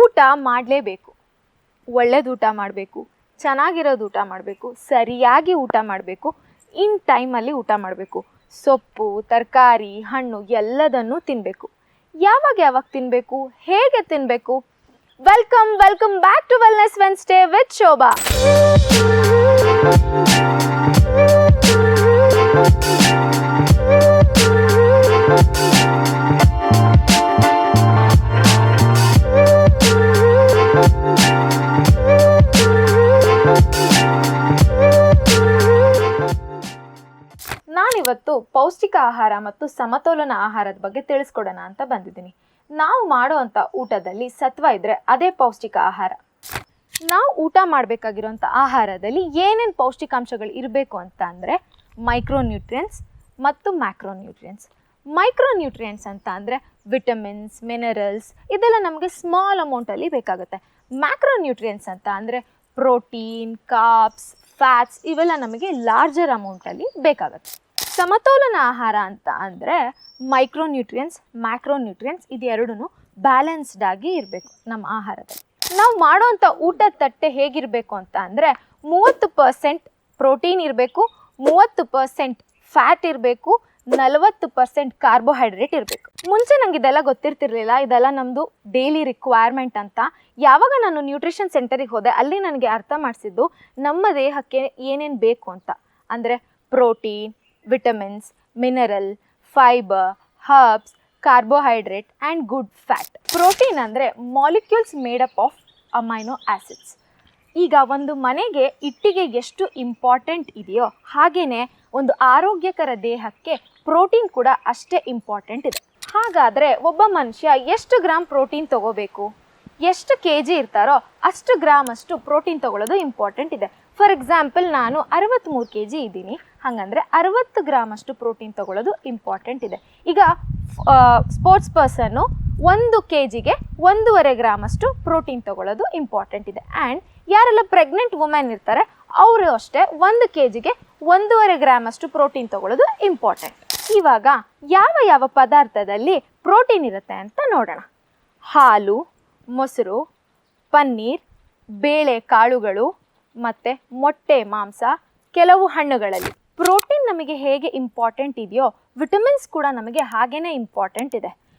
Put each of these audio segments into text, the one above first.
ಊಟ ಮಾಡಲೇಬೇಕು. ಒಳ್ಳೇದು ಊಟ ಮಾಡಬೇಕು, ಚೆನ್ನಾಗಿರೋದು ಊಟ ಮಾಡಬೇಕು, ಸರಿಯಾಗಿ ಊಟ ಮಾಡಬೇಕು, ಇನ್ ಟೈಮಲ್ಲಿ ಊಟ ಮಾಡಬೇಕು. ಸೊಪ್ಪು, ತರಕಾರಿ, ಹಣ್ಣು ಎಲ್ಲದನ್ನು ತಿನ್ನಬೇಕು ಯಾವಾಗ ಯಾವಾಗ ತಿನ್ನಬೇಕು ಹೇಗೆ ತಿನ್ನಬೇಕು welcome welcome back to wellness Wednesday with Shobha. ನಾನಿವತ್ತು ಪೌಷ್ಟಿಕ ಆಹಾರ ಮತ್ತು ಸಮತೋಲನ ಆಹಾರದ ಬಗ್ಗೆ ತಿಳಿಸ್ಕೊಡೋಣ ಅಂತ ಬಂದಿದ್ದೀನಿ. ನಾವು ಮಾಡುವಂಥ ಊಟದಲ್ಲಿ ಸತ್ವ ಇದ್ದರೆ ಅದೇ ಪೌಷ್ಟಿಕ ಆಹಾರ. ನಾವು ಊಟ ಮಾಡಬೇಕಾಗಿರೋಂಥ ಆಹಾರದಲ್ಲಿ ಏನೇನು ಪೌಷ್ಟಿಕಾಂಶಗಳು ಇರಬೇಕು ಅಂತ ಅಂದರೆ ಮೈಕ್ರೋನ್ಯೂಟ್ರಿಯನ್ಸ್ ಮತ್ತು ಮ್ಯಾಕ್ರೋನ್ಯೂಟ್ರಿಯನ್ಸ್ ಮೈಕ್ರೋನ್ಯೂಟ್ರಿಯನ್ಸ್ ಅಂತ ಅಂದರೆ ವಿಟಮಿನ್ಸ್ ಮಿನರಲ್ಸ್ ಇದೆಲ್ಲ ನಮಗೆ ಸ್ಮಾಲ್ ಅಮೌಂಟಲ್ಲಿ ಬೇಕಾಗುತ್ತೆ. ಮ್ಯಾಕ್ರೋನ್ಯೂಟ್ರಿಯನ್ಸ್ ಅಂತ ಅಂದರೆ ಪ್ರೋಟೀನ್ ಕಾಪ್ಸ್ ಫ್ಯಾಟ್ಸ್ ಇವೆಲ್ಲ ನಮಗೆ ಲಾರ್ಜರ್ ಅಮೌಂಟಲ್ಲಿ ಬೇಕಾಗುತ್ತೆ. ಸಮತೋಲನ ಆಹಾರ ಅಂತ ಅಂದರೆ ಮೈಕ್ರೋನ್ಯೂಟ್ರಿಯನ್ಸ್ ಮ್ಯಾಕ್ರೋನ್ಯೂಟ್ರಿಯನ್ಸ್ ಇದೆರಡೂ ಬ್ಯಾಲೆನ್ಸ್ಡ್ ಆಗಿ ಇರಬೇಕು ನಮ್ಮ ಆಹಾರದಲ್ಲಿ. ನಾವು ಮಾಡೋವಂಥ ಊಟದ ತಟ್ಟೆ ಹೇಗಿರಬೇಕು ಅಂತ ಅಂದರೆ ಮೂವತ್ತು ಪರ್ಸೆಂಟ್ ಪ್ರೋಟೀನ್ ಇರಬೇಕು, ಮೂವತ್ತು ಪರ್ಸೆಂಟ್ ಫ್ಯಾಟ್ ಇರಬೇಕು, ನಲವತ್ತು ಪರ್ಸೆಂಟ್ ಕಾರ್ಬೋಹೈಡ್ರೇಟ್ ಇರಬೇಕು. ಮುಂಚೆ ನಂಗೆ ಇದೆಲ್ಲ ಗೊತ್ತಿರ್ತಿರ್ಲಿಲ್ಲ, ಇದೆಲ್ಲ ನಮ್ಮದು ಡೈಲಿ ರಿಕ್ವೈರ್ಮೆಂಟ್ ಅಂತ. ಯಾವಾಗ ನಾನು ನ್ಯೂಟ್ರಿಷನ್ ಸೆಂಟರಿಗೆ ಹೋದೆ, ಅಲ್ಲಿ ನನಗೆ ಅರ್ಥ ಮಾಡಿಸಿದ್ದು ನಮ್ಮ ದೇಹಕ್ಕೆ ಏನೇನು ಬೇಕು ಅಂತ. ಅಂದರೆ protein vitamins mineral fibre herbs carbohydrate and good fat protein ಅಂದರೆ molecules made up of amino acids ಈಗ ಒಂದು ಮನೆಗೆ ಇಟ್ಟಿಗೆ ಎಷ್ಟು ಇಂಪಾರ್ಟೆಂಟ್ ಇದೆಯೋ ಹಾಗೆಯೇ ಒಂದು ಆರೋಗ್ಯಕರ ದೇಹಕ್ಕೆ ಪ್ರೋಟೀನ್ ಕೂಡ ಅಷ್ಟೇ ಇಂಪಾರ್ಟೆಂಟ್ ಇದೆ. ಹಾಗಾದರೆ ಒಬ್ಬ ಮನುಷ್ಯ ಎಷ್ಟು ಗ್ರಾಮ್ ಪ್ರೋಟೀನ್ ತಗೋಬೇಕು? ಎಷ್ಟು ಕೆ ಜಿ ಇರ್ತಾರೋ ಅಷ್ಟು ಗ್ರಾಮ್ ಅಷ್ಟು ಪ್ರೋಟೀನ್ ತಗೊಳ್ಳೋದು ಇಂಪಾರ್ಟೆಂಟ್ ಇದೆ. ಫಾರ್ ಎಕ್ಸಾಂಪಲ್ ನಾನು ಅರವತ್ತ್ಮೂರು ಕೆ ಜಿ ಇದ್ದೀನಿ. ಹಾಗಂದರೆ ಅರವತ್ತು ಗ್ರಾಮಷ್ಟು ಪ್ರೋಟೀನ್ ತಗೊಳ್ಳೋದು ಇಂಪಾರ್ಟೆಂಟ್ ಇದೆ. ಈಗ ಸ್ಪೋರ್ಟ್ಸ್ ಪರ್ಸನ್ನು ಒಂದು ಕೆ ಜಿಗೆ ಒಂದೂವರೆ ಗ್ರಾಮಷ್ಟು ಪ್ರೋಟೀನ್ ತಗೊಳ್ಳೋದು ಇಂಪಾರ್ಟೆಂಟ್ ಇದೆ. ಆ್ಯಂಡ್ ಯಾರೆಲ್ಲ ಪ್ರೆಗ್ನೆಂಟ್ ವುಮೆನ್ ಇರ್ತಾರೆ, ಅವರು ಅಷ್ಟೇ ಒಂದು ಕೆ ಜಿಗೆ ಒಂದೂವರೆ ಗ್ರಾಮಷ್ಟು ಪ್ರೋಟೀನ್ ತಗೊಳ್ಳೋದು ಇಂಪಾರ್ಟೆಂಟ್ ಇವಾಗ, ಯಾವ ಯಾವ ಪದಾರ್ಥದಲ್ಲಿ ಪ್ರೋಟೀನ್ ಇರುತ್ತೆ ಅಂತ ನೋಡೋಣ. ಹಾಲು, ಮೊಸರು, ಪನ್ನೀರ್, ಬೇಳೆ, ಕಾಳುಗಳು ಮತ್ತು ಮೊಟ್ಟೆ, ಮಾಂಸ ಕೆಲವು ಹಣ್ಣುಗಳಲ್ಲಿ. ಪ್ರೋಟೀನ್ ನಮಗೆ ಹೇಗೆ ಇಂಪಾರ್ಟೆಂಟ್ ಇದೆಯೋ, ವಿಟಮಿನ್ಸ್ ಕೂಡ ನಮಗೆ ಹಾಗೇ ಇಂಪಾರ್ಟೆಂಟ್ ಇದೆ.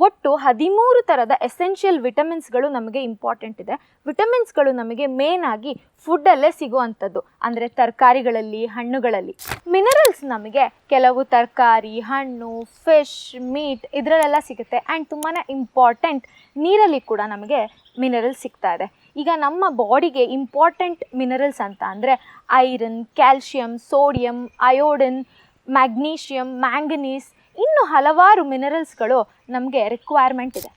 ಒಟ್ಟು ಹದಿಮೂರು ಥರದ ಎಸೆನ್ಷಿಯಲ್ ವಿಟಮಿನ್ಸ್ಗಳು ನಮಗೆ ಇಂಪಾರ್ಟೆಂಟ್ ಇದೆ. ವಿಟಮಿನ್ಸ್ಗಳು ನಮಗೆ ಮೇನ್ ಆಗಿ ಫುಡ್ಡಲ್ಲೇ ಸಿಗುವಂಥದ್ದು. ಅಂದರೆ ತರಕಾರಿಗಳಲ್ಲಿ, ಹಣ್ಣುಗಳಲ್ಲಿ. ಮಿನರಲ್ಸ್ ನಮಗೆ ಕೆಲವು ತರಕಾರಿ, ಹಣ್ಣು ಫಿಶ್ ಮೀಟ್ ಇದರಲ್ಲೆಲ್ಲ ಸಿಗುತ್ತೆ. ಆ್ಯಂಡ್ ತುಂಬಾ ಇಂಪಾರ್ಟೆಂಟ್ ನೀರಲ್ಲಿ ಕೂಡ ನಮಗೆ ಮಿನರಲ್ಸ್ ಸಿಗ್ತಾ ಇದೆ. ಈಗ ನಮ್ಮ ಬಾಡಿಗೆ ಇಂಪಾರ್ಟೆಂಟ್ ಮಿನರಲ್ಸ್ ಅಂತ ಅಂದರೆ iron calcium sodium iodine magnesium manganese ಇನ್ನು ಹಲವಾರು ಮಿನರಲ್ಸ್ಗಳು ನಮಗೆ ರಿಕ್ವೈರ್ಮೆಂಟ್ ಇದೆ.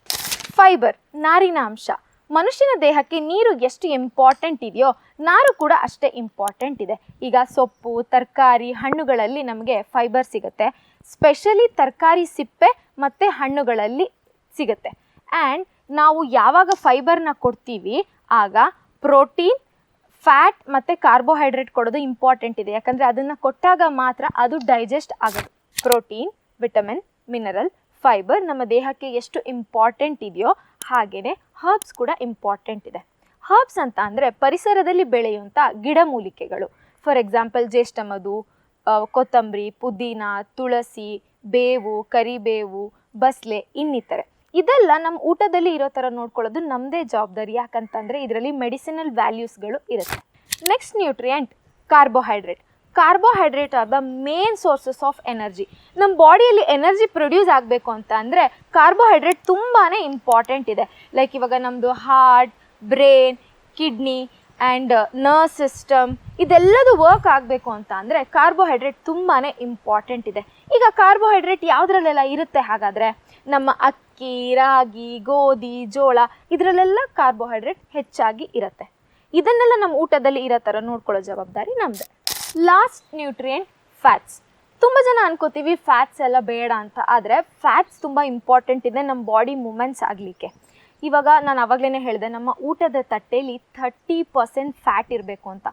ಫೈಬರ್ ನಾರಿನ ಅಂಶ ಮನುಷ್ಯನ ದೇಹಕ್ಕೆ ನೀರು ಎಷ್ಟು ಇಂಪಾರ್ಟೆಂಟ್ ಇದೆಯೋ ನಾರು ಕೂಡ ಅಷ್ಟೇ ಇಂಪಾರ್ಟೆಂಟ್ ಇದೆ. ಈಗ ಸೊಪ್ಪು, ತರಕಾರಿ, ಹಣ್ಣುಗಳಲ್ಲಿ ನಮಗೆ ಫೈಬರ್ ಸಿಗುತ್ತೆ. ಸ್ಪೆಷಲಿ ತರಕಾರಿ ಸಿಪ್ಪೆ ಮತ್ತು ಹಣ್ಣುಗಳಲ್ಲಿ ಸಿಗುತ್ತೆ. ಆ್ಯಂಡ್ ನಾವು ಯಾವಾಗ ಫೈಬರ್ನ ಕೊಡ್ತೀವಿ ಆಗ ಪ್ರೋಟೀನ್, ಫ್ಯಾಟ್ ಮತ್ತು ಕಾರ್ಬೋಹೈಡ್ರೇಟ್ ಕೊಡೋದು ಇಂಪಾರ್ಟೆಂಟ್ ಇದೆ. ಯಾಕಂದರೆ ಅದನ್ನು ಕೊಟ್ಟಾಗ ಮಾತ್ರ ಅದು ಡೈಜೆಸ್ಟ್ ಆಗೋದು ಪ್ರೋಟೀನ್, ವಿಟಮಿನ್ ಮಿನರಲ್ ಫೈಬರ್ ನಮ್ಮ ದೇಹಕ್ಕೆ ಎಷ್ಟು ಇಂಪಾರ್ಟೆಂಟ್ ಇದೆಯೋ ಹಾಗೆಯೇ ಹರ್ಬ್ಸ್ ಕೂಡ ಇಂಪಾರ್ಟೆಂಟ್ ಇದೆ. ಹರ್ಬ್ಸ್ ಅಂತ ಅಂದರೆ ಪರಿಸರದಲ್ಲಿ ಬೆಳೆಯುವಂಥ ಗಿಡಮೂಲಿಕೆಗಳು ಫಾರ್ ಎಕ್ಸಾಂಪಲ್ ಜ್ಯೇಷ್ಠಮಧು ಕೊತ್ತಂಬರಿ, ಪುದೀನ, ತುಳಸಿ, ಬೇವು, ಕರಿಬೇವು, ಬಸ್ಲೆ ಇನ್ನಿತರೆ. ಇದೆಲ್ಲ ನಮ್ಮ ಊಟದಲ್ಲಿ ಇರೋ ಥರ ನೋಡ್ಕೊಳ್ಳೋದು ನಮ್ಮದೇ ಜವಾಬ್ದಾರಿ. ಯಾಕಂತಂದರೆ ಇದರಲ್ಲಿ ಮೆಡಿಸಿನಲ್ ವ್ಯಾಲ್ಯೂಸ್ಗಳು ಇರುತ್ತೆ. Next nutrient carbohydrate carbohydrate are the main sources of energy ನಮ್ಮ ಬಾಡಿಯಲ್ಲಿ ಎನರ್ಜಿ ಪ್ರೊಡ್ಯೂಸ್ ಆಗಬೇಕು ಅಂತ ಅಂದರೆ ಕಾರ್ಬೋಹೈಡ್ರೇಟ್ ತುಂಬಾ ಇಂಪಾರ್ಟೆಂಟ್ ಇದೆ. ಲೈಕ್ ಇವಾಗ ನಮ್ಮದು heart brain kidney and nerve system ಇದೆಲ್ಲದು work ಆಗಬೇಕು ಅಂತ ಅಂದರೆ ಕಾರ್ಬೋಹೈಡ್ರೇಟ್ ತುಂಬಾ ಇಂಪಾರ್ಟೆಂಟ್ ಇದೆ. ಈಗ ಕಾರ್ಬೋಹೈಡ್ರೇಟ್ ಯಾವುದ್ರಲ್ಲೆಲ್ಲ ಇರುತ್ತೆ ಹಾಗಾದರೆ? ನಮ್ಮ ಅಕ್ಕಿ, ರಾಗಿ, ಗೋಧಿ, ಜೋಳ ಇದರಲ್ಲೆಲ್ಲ ಕಾರ್ಬೋಹೈಡ್ರೇಟ್ ಹೆಚ್ಚಾಗಿ ಇರುತ್ತೆ. ಇದನ್ನೆಲ್ಲ ನಮ್ಮ ಊಟದಲ್ಲಿ ಇರೋ ಥರ ನೋಡ್ಕೊಳ್ಳೋ ಜವಾಬ್ದಾರಿ ನಮ್ಮದೇ ಲಾಸ್ಟ್ ನ್ಯೂಟ್ರಿಯೆಂಟ್ ಫ್ಯಾಟ್ಸ್ ತುಂಬ ಜನ ಅನ್ಕೋತೀವಿ ಫ್ಯಾಟ್ಸ್ ಎಲ್ಲ ಬೇಡ ಅಂತ, ಆದರೆ ಫ್ಯಾಟ್ಸ್ ತುಂಬ ಇಂಪಾರ್ಟೆಂಟ್ ಇದೆ ನಮ್ಮ ಬಾಡಿ ಮೂಮೆಂಟ್ಸ್ ಆಗಲಿಕ್ಕೆ. ಇವಾಗ ನಾನು ಆವಾಗಲೇ ಹೇಳಿದೆ, ನಮ್ಮ ಊಟದ ತಟ್ಟೆಯಲ್ಲಿ ಥರ್ಟಿ ಪರ್ಸೆಂಟ್ ಫ್ಯಾಟ್ ಇರಬೇಕು ಅಂತ.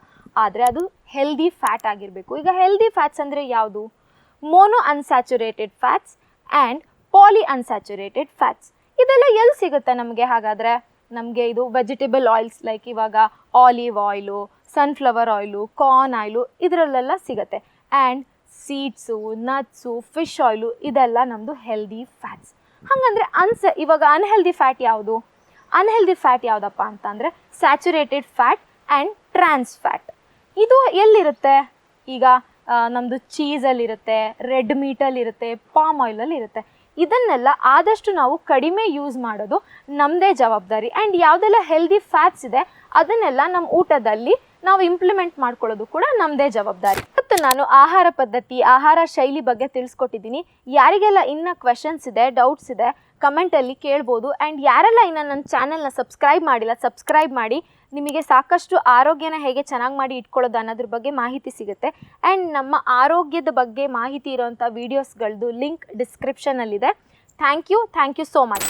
ಆದರೆ ಅದು ಹೆಲ್ದಿ ಫ್ಯಾಟ್ ಆಗಿರಬೇಕು. ಈಗ ಹೆಲ್ದಿ ಫ್ಯಾಟ್ಸ್ ಅಂದರೆ ಯಾವುದು? Mono unsaturated fats and poly unsaturated fats ಇದೆಲ್ಲ ಎಲ್ಲಿ ಸಿಗುತ್ತೆ ನಮಗೆ ಹಾಗಾದರೆ? ನಮಗೆ ಇದು ವೆಜಿಟೇಬಲ್ ಆಯಿಲ್ಸ್ ಲೈಕ್ ಇವಾಗ olive oil sunflower oil corn oil ಇದರಲ್ಲೆಲ್ಲ ಸಿಗುತ್ತೆ. And seeds nuts fish oil ಇದೆಲ್ಲ ನಮ್ಮದು ಹೆಲ್ದಿ ಫ್ಯಾಟ್ಸ್ ಹಾಗಂದರೆ ಅನ್ಸ ಇವಾಗ ಅನ್ಹೆಲ್ದಿ ಫ್ಯಾಟ್ ಯಾವುದು? ಅನ್ಹೆಲ್ದಿ ಫ್ಯಾಟ್ ಯಾವುದಪ್ಪ ಅಂತಂದರೆ saturated fat and trans fat ಇದು ಎಲ್ಲಿರುತ್ತೆ? ಈಗ ನಮ್ಮದು ಚೀಸಲ್ಲಿರುತ್ತೆ ರೆಡ್ ಮೀಟಲ್ಲಿರುತ್ತೆ ಪಾಮ್ ಆಯಿಲಲ್ಲಿ ಇರುತ್ತೆ ಇದನ್ನೆಲ್ಲ ಆದಷ್ಟು ನಾವು ಕಡಿಮೆ ಯೂಸ್ ಮಾಡೋದು ನಮ್ಮದೇ ಜವಾಬ್ದಾರಿ. ಆ್ಯಂಡ್ ಯಾವುದೆಲ್ಲ ಹೆಲ್ದಿ ಫ್ಯಾಟ್ಸ್ ಇದೆ, ಅದನ್ನೆಲ್ಲ ನಮ್ಮ ಊಟದಲ್ಲಿ ನಾವು ಇಂಪ್ಲಿಮೆಂಟ್ ಮಾಡ್ಕೊಳ್ಳೋದು ಕೂಡ ನಮ್ಮದೇ ಜವಾಬ್ದಾರಿ. ಮತ್ತು ನಾನು ಆಹಾರ ಪದ್ಧತಿ, ಆಹಾರ ಶೈಲಿ ಬಗ್ಗೆ ತಿಳಿಸ್ಕೊಟ್ಟಿದ್ದೀನಿ. ಯಾರಿಗೆಲ್ಲ ಇನ್ನೂ ಕ್ವೆಶನ್ಸ್ ಇದೆ ಡೌಟ್ಸ್ ಇದೆ ಕಮೆಂಟಲ್ಲಿ ಕೇಳ್ಬೋದು. ಆ್ಯಂಡ್ ಯಾರೆಲ್ಲ ಇನ್ನು ನನ್ನ ಚಾನಲ್ನ ಸಬ್ಸ್ಕ್ರೈಬ್ ಮಾಡಿಲ್ಲ ಸಬ್ಸ್ಕ್ರೈಬ್ ಮಾಡಿ. ನಿಮಗೆ ಸಾಕಷ್ಟು ಆರೋಗ್ಯನ ಹೇಗೆ ಚೆನ್ನಾಗಿ ಮಾಡಿ ಇಟ್ಕೊಳ್ಳೋದು ಅನ್ನೋದ್ರ ಬಗ್ಗೆ ಮಾಹಿತಿ ಸಿಗುತ್ತೆ. ಆ್ಯಂಡ್ ನಮ್ಮ ಆರೋಗ್ಯದ ಬಗ್ಗೆ ಮಾಹಿತಿ ಇರೋವಂಥ ವೀಡಿಯೋಸ್ಗಳದ್ದು link ಡಿಸ್ಕ್ರಿಪ್ಷನಲ್ಲಿದೆ thank you thank you so much